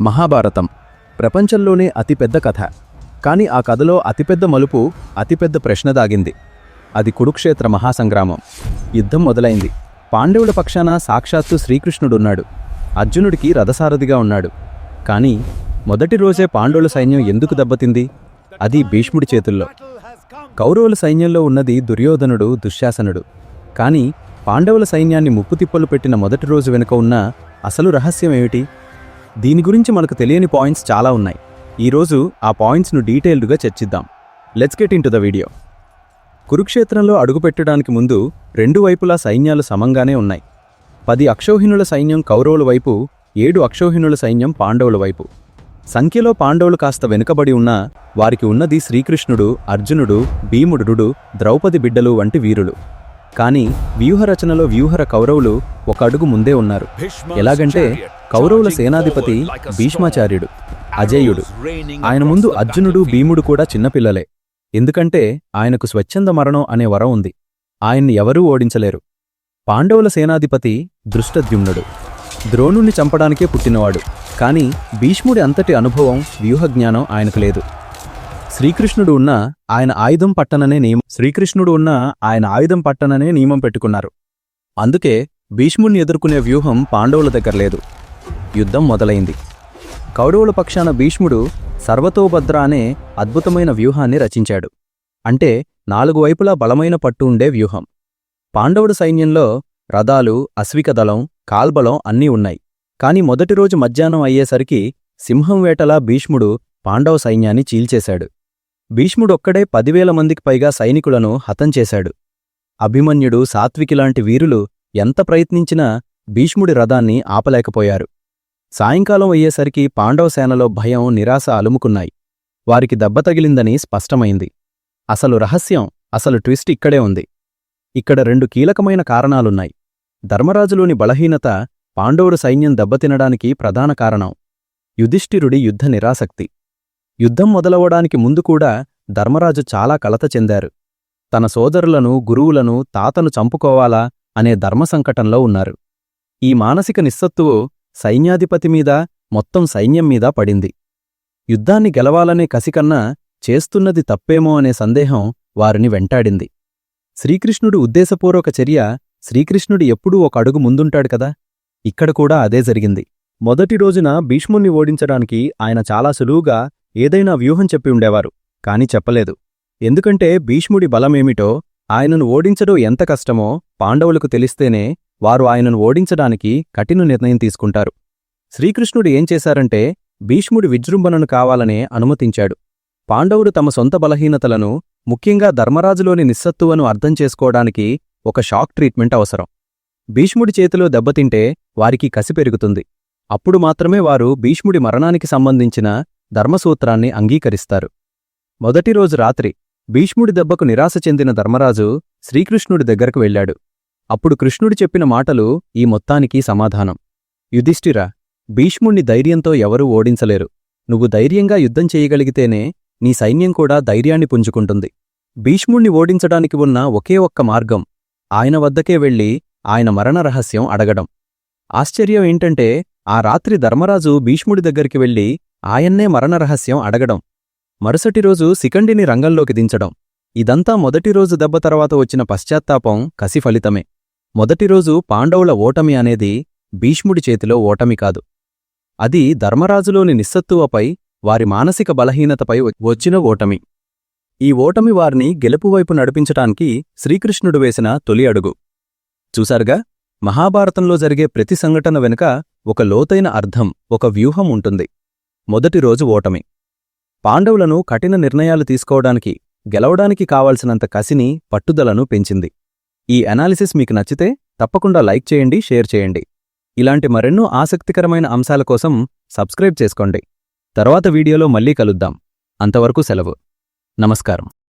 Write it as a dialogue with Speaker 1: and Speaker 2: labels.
Speaker 1: మహాభారతం ప్రపంచంలోనే అతిపెద్ద కథ. కానీ ఆ కథలో అతిపెద్ద మలుపు అతిపెద్ద ప్రశ్న దాగింది. అది కురుక్షేత్ర మహాసంగ్రామం. యుద్ధం మొదలైంది. పాండవుల పక్షాన సాక్షాత్తు శ్రీకృష్ణుడున్నాడు. అర్జునుడికి రథసారథిగా ఉన్నాడు. కానీ మొదటి రోజే పాండవుల సైన్యం ఎందుకు దెబ్బతింది? అది భీష్ముడి చేతుల్లో. కౌరవుల సైన్యంలో ఉన్నది దుర్యోధనుడు దుశ్శాసనుడు. కానీ పాండవుల సైన్యాన్ని ముప్పుతిప్పలు పెట్టిన మొదటి రోజు వెనుక ఉన్న అసలు రహస్యం ఏమిటి? దీని గురించి మనకు తెలియని పాయింట్స్ చాలా ఉన్నాయి. ఈరోజు ఆ పాయింట్స్ను డీటెయిల్డ్గా చర్చిద్దాం. Let's get into the video. కురుక్షేత్రంలో అడుగుపెట్టడానికి ముందు రెండు వైపులా సైన్యాలు సమంగానే ఉన్నాయి. పది అక్షౌహిణుల సైన్యం కౌరవుల వైపు ఏడు అక్షౌహిణుల సైన్యం పాండవుల వైపు. సంఖ్యలో పాండవులు కాస్త వెనుకబడి ఉన్నా వారికి ఉన్నది శ్రీకృష్ణుడు అర్జునుడు భీముడు ద్రౌపది బిడ్డలు వంటి వీరులు. కానీ వ్యూహరచనలో వ్యూహర కౌరవులు ఒక అడుగు ముందే ఉన్నారు. ఎలాగంటే కౌరవుల సేనాధిపతి భీష్మాచార్యుడు అజేయుడు. ఆయన ముందు అర్జునుడు భీముడు కూడా చిన్నపిల్లలే. ఎందుకంటే ఆయనకు స్వచ్ఛంద మరణం అనే వరం ఉంది. ఆయన్ని ఎవరూ ఓడించలేరు. పాండవుల సేనాధిపతి దృష్టద్యుమ్నుడు. ద్రోణుణ్ణి చంపడానికే పుట్టినవాడు. కాని భీష్ముడి అంతటి అనుభవం వ్యూహజ్ఞానం ఆయనకు లేదు. శ్రీకృష్ణుడు ఉన్న ఆయన ఆయుధం పట్టననే నియమం శ్రీకృష్ణుడు ఉన్న ఆయన ఆయుధం పట్టననే నియమం పెట్టుకున్నారు. అందుకే భీష్ముణ్ణి ఎదుర్కొనే వ్యూహం పాండవుల దగ్గర లేదు. యుద్ధం మొదలైంది. కౌరవుల పక్షాన భీష్ముడు సర్వతోభద్ర అనే అద్భుతమైన వ్యూహాన్ని రచించాడు. అంటే నాలుగు వైపులా బలమైన పట్టు ఉండే వ్యూహం. పాండవుడు సైన్యంలో రథాలు అశ్వికదళం కాల్బలం అన్నీ ఉన్నాయి. కాని మొదటి రోజు మధ్యాహ్నం అయ్యేసరికి సింహం వేటలా భీష్ముడు పాండవ సైన్యాన్ని చీల్చేశాడు. భీష్ముడొక్కడే పదివేల మందికి పైగా సైనికులను హతం చేశాడు. అభిమన్యుడు సాత్వికిలాంటి వీరులు ఎంత ప్రయత్నించినా భీష్ముడి రథాన్ని ఆపలేకపోయారు. సాయంకాలం అయ్యేసరికి పాండవ సేనలో భయం నిరాశ అలుముకున్నాయి. వారికి దెబ్బ తగిలిందని స్పష్టమైంది. అసలు రహస్యం అసలు ట్విస్ట్ ఇక్కడే ఉంది. ఇక్కడ రెండు కీలకమైన కారణాలున్నాయి. ధర్మరాజులోని బలహీనత పాండవుడు సైన్యం దెబ్బతినడానికి ప్రధాన కారణం. యుధిష్ఠిరుడి యుద్ధ నిరాసక్తి. యుద్ధం మొదలవడానికి ముందు కూడా ధర్మరాజు చాలా కలత చెందారు. తన సోదరులను గురువులను తాతను చంపుకోవాలా అనే ధర్మసంకటంలో ఉన్నారు. ఈ మానసిక నిస్సత్తువు సైన్యాధిపతి మీద మొత్తం సైన్యం మీద పడింది. యుద్ధాన్ని గెలవాలనే కసికన్నా చేస్తున్నది తప్పేమో అనే సందేహం వారిని వెంటాడింది. శ్రీకృష్ణుడు ఉద్దేశపూర్వక చర్య శ్రీకృష్ణుడు ఎప్పుడూ ఒక అడుగు ముందుంటాడు కదా? ఇక్కడ కూడా అదే జరిగింది. మొదటి రోజున భీష్ముణ్ణి ఓడించడానికి ఆయన చాలా సులువుగా ఏదైనా వ్యూహం చెప్పి ఉండేవారు కాని చెప్పలేదు. ఎందుకంటే భీష్ముడి బలమేమిటో ఆయనను ఓడించడం ఎంత కష్టమో పాండవులకు తెలిస్తేనే వారు ఆయనను ఓడించడానికి కఠిన నిర్ణయం తీసుకుంటారు. శ్రీకృష్ణుడు ఏం చేశారంటే భీష్ముడి విజృంభణను కావాలనే అనుమతించాడు. పాండవుడు తమ సొంత బలహీనతలను ముఖ్యంగా ధర్మరాజులోని నిస్సత్తువను అర్థం చేసుకోవడానికి ఒక షాక్ ట్రీట్మెంట్ అవసరం. భీష్ముడి చేతిలో దెబ్బతింటే వారికి కసి పెరుగుతుంది. అప్పుడు మాత్రమే వారు భీష్ముడి మరణానికి సంబంధించిన ధర్మసూత్రాన్ని అంగీకరిస్తారు. మొదటి రోజు రాత్రి భీష్ముడి దెబ్బకు నిరాశ చెందిన ధర్మరాజు శ్రీకృష్ణుడి దగ్గరకు వెళ్ళాడు అప్పుడు కృష్ణుడు చెప్పిన మాటలు ఈ మొత్తానికి సమాధానం. యుధిష్ఠిరా భీష్ముణ్ణి ధైర్యంతో ఎవరూ ఓడించలేరు. నువ్వు ధైర్యంగా యుద్ధం చేయగలిగితేనే నీ సైన్యం కూడా ధైర్యాన్ని పుంజుకుంటుంది. భీష్ముణ్ణి ఓడించడానికి ఉన్న ఒకే ఒక్క మార్గం ఆయన వద్దకే వెళ్ళి ఆయన మరణ రహస్యం అడగడం. ఆశ్చర్యం ఏంటంటే ఆ రాత్రి ధర్మరాజు భీష్ముడి దగ్గరికి వెళ్ళి ఆయన్నే మరణ రహస్యం అడగడం. మరుసటి రోజు శిఖండిని రంగంలోకి దించడం. ఇదంతా మొదటి రోజు దెబ్బ తర్వాత వచ్చిన పశ్చాత్తాపం కసి ఫలితమే. మొదటి రోజు పాండవుల ఓటమి అనేది భీష్ముడి చేతిలో ఓటమి కాదు. అది ధర్మరాజులోని నిస్సత్తువపై వారి మానసిక బలహీనతపై వచ్చిన ఓటమి. ఈ ఓటమి వారిని గెలుపువైపు నడిపించటానికి శ్రీకృష్ణుడు వేసిన తొలి అడుగు. చూశారుగా మహాభారతంలో జరిగే ప్రతి సంఘటన వెనుక ఒక లోతైన అర్థం ఒక వ్యూహం ఉంటుంది. మొదటి రోజు ఓటమి. పాండవులను కఠిన నిర్ణయాలు తీసుకోవడానికి గెలవడానికి కావలసినంత కసిని పట్టుదలను పెంచింది. ఈ అనాలిసిస్ మీకు నచ్చితే తప్పకుండా లైక్ చేయండి షేర్ చేయండి. ఇలాంటి మరెన్నో ఆసక్తికరమైన అంశాల కోసం సబ్స్క్రైబ్ చేసుకోండి. తర్వాత వీడియోలో మళ్ళీ కలుద్దాం. అంతవరకు సెలవు. నమస్కారం.